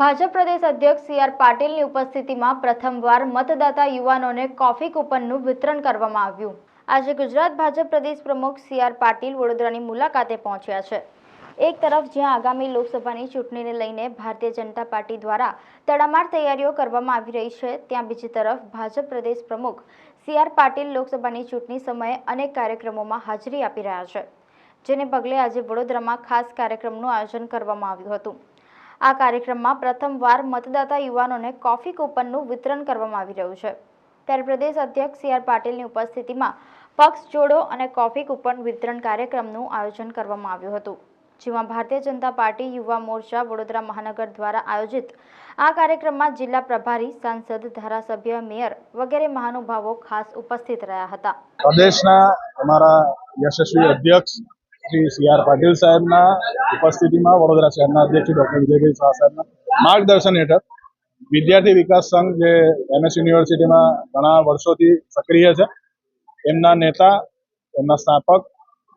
ભાજપ પ્રદેશ અધ્યક્ષ C R પાટીલની ઉપસ્થિતિમાં પ્રથમવાર મતદાતા યુવાનોને કોફી કૂપનનું વિતરણ કરવામાં આવ્યું. આજે ગુજરાત ભાજપ પ્રદેશ પ્રમુખ સી આર પાટીલ વડોદરાની મુલાકાતે પહોંચ્યા છે. એક તરફ જ્યાં આગામી લોકસભાની ચૂંટણીને લઈને ભારતીય જનતા પાર્ટી દ્વારા તડામાર તૈયારીઓ કરવામાં આવી રહી છે, ત્યાં બીજી તરફ ભાજપ પ્રદેશ પ્રમુખ સી આર પાટીલ લોકસભાની ચૂંટણી સમયે અનેક કાર્યક્રમોમાં હાજરી આપી રહ્યા છે. જેને પગલે આજે વડોદરામાં ખાસ કાર્યક્રમનું આયોજન કરવામાં આવ્યું હતું. આ કાર્યક્રમમાં પ્રથમવાર મતદાતા યુવાનોને કોફી કૂપનનું વિતરણ કરવામાં આવી રહ્યું છે. ત્યારે પ્રદેશ અધ્યક્ષ સી આર પાટીલની ઉપસ્થિતિમાં પક્ષ જોડો અને કોફી કૂપન વિતરણ કાર્યક્રમનું આયોજન કરવામાં આવ્યું હતું. જેમાં ભારતીય જનતા પાર્ટી યુવા મોરચા વડોદરા મહાનગર દ્વારા આયોજિત આ કાર્યક્રમમાં જિલ્લા પ્રભારી, સાંસદ, ધારાસભ્ય, મેયર વગેરે મહાનુભાવો ખાસ ઉપસ્થિત રહ્યા હતા. પ્રદેશના અમારા યશસ્વી અધ્યક્ષ શ્રી સી આર પાટીલ સાહેબના ઉપસ્થિતિમાં વડોદરા શહેરના અધ્યક્ષ ડોક્ટર વિજયભાઈ શાહ સાહેબના માર્ગદર્શન હેઠળ વિદ્યાર્થી વિકાસ સંઘ જે એમએસ યુનિવર્સિટીમાં ઘણા વર્ષોથી સક્રિય છે. એમના નેતા, એમના સ્થાપક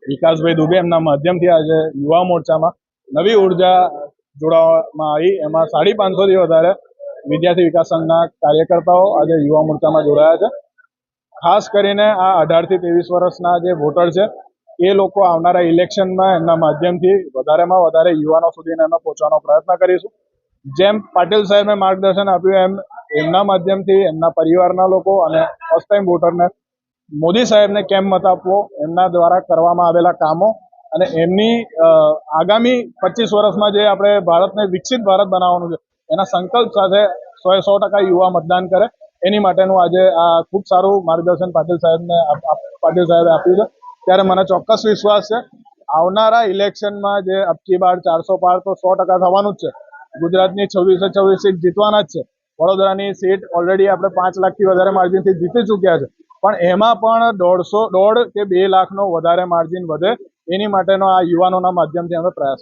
વિકાસભાઈ દુબે એમના માધ્યમથી આજે યુવા મોરચામાં નવી ઊર્જા જોડાવામાં આવી. એમાં સાડી પાંચસોથી વધારે વિદ્યાર્થી વિકાસ સંઘના કાર્યકર્તાઓ આજે યુવા મોરચામાં જોડાયા છે. ખાસ કરીને આ અઢારથી ત્રેવીસ વર્ષના જે વોટર છે એ લોકો આવનારા ઇલેક્શનમાં એમના માધ્યમથી વધારેમાં વધારે યુવાનો સુધી એમને પહોંચવાનો પ્રયત્ન કરીશું. જેમ પાટીલ સાહેબે માર્ગદર્શન આપ્યું, એમ એમના માધ્યમથી એમના પરિવારના લોકો અને ફર્સ્ટ ટાઈમ વોટરને મોદી સાહેબને કેમ મત આપવો, એમના દ્વારા કરવામાં આવેલા કામો અને એમની આગામી પચીસ વર્ષમાં જે આપણે ભારતને વિકસિત ભારત બનાવવાનું છે, એના સંકલ્પ સાથે સો સો ટકા યુવા મતદાન કરે. એની માટેનું આજે આ ખૂબ સારું માર્ગદર્શન પાટીલ સાહેબને પાટીલ સાહેબે આપ્યું છે. ત્યારે મને ચોક્કસ વિશ્વાસ છે. આવનારા ઇલેક્શનમાં જે અબકી બાર ચારસો પાર તો સો ટકા થવાનું જ છે. ગુજરાતની છવ્વીસે છવ્વીસ સીટ જીતવાના જ છે. વડોદરાની સીટ ઓલરેડી આપણે પાંચ લાખથી વધારે માર્જિનથી જીતી ચૂક્યા છે. પણ એમાં પણ દોઢસો, દોઢ કે બે લાખનો વધારે માર્જિન વધે. એની માટેનો આ યુવાનોના માધ્યમથી અમે પ્રયાસ